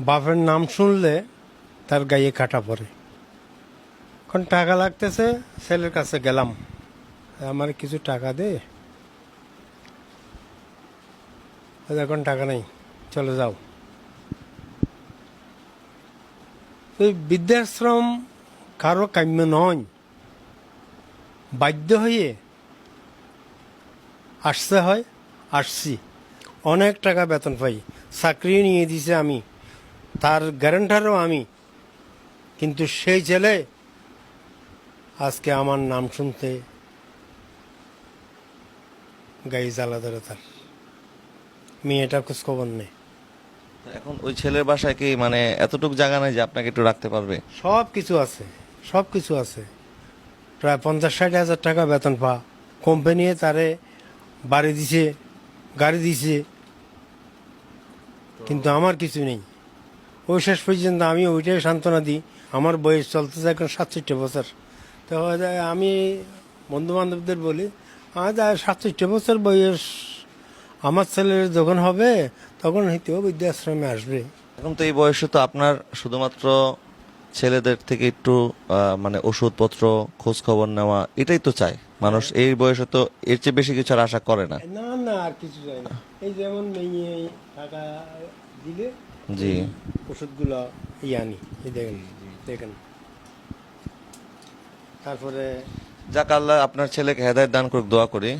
বাপের নাম শুনলে তার গায়ে কাটা পড়ে। এখন টাকা লাগতেছে, ছেলের কাছে গেলাম। আমার কিছু টাকা দে। এখন টাকা নেই। চলে যাও। এই বৃদ্ধাশ্রম কারও কাম্য নয়। বাধ্য হয়ে আসতে হয়, আসছি। অনেক টাকা বেতন পাই। চাকরি নিয়ে দিছে আমি। তার গ্যারেন্টারও আমি। কিন্তু সেই ছেলে আজকে আমার নাম শুনতে গাই জ্বালা ধরে তার। মেয়েটার খোঁজ খবর নেই এখন ওই ছেলের বাসায় কি মানে এতটুকু জায়গা নাই যে আপনাকে একটু রাখতে পারবে? সব কিছু আছে সব কিছু আছে। প্রায় পঞ্চাশ ষাট হাজার টাকা বেতন পা। কোম্পানি তারে বাড়ি দিছে গাড়ি দিছে। কিন্তু আমার কিছু নেই। ওই শেষ পর্যন্ত আমি ওইটাই সান্ত্বনা দিই। আমার বয়স চলতেছে এখন সাতষট্টি বছর। তো আমি বন্ধু বান্ধবদের বলি আজ সাতষট্টি বছর বয়স আমার ছেলের যখন হবে তখন হয়তো বৃদ্ধাশ্রমে আসবে। এখন তো এই বয়সে তো আপনার শুধুমাত্র ছেলেদের থেকে একটু মানে ওষুধপত্র খোঁজ খবর নেওয়া এটাই তো চায় মানুষ এই বয়সে তো এর চেয়ে বেশি কিছু আর আশা করে না। না না আর কিছু চাই না। এই যেমন মেয়ে টাকা দিলে জি। ওষুধগুলো ইয়ে আনি এই দেখেন দেখেন। তারপরে যাক, আল্লাহ আপনার ছেলেকে হেদায়ত দান করে দোয়া করি।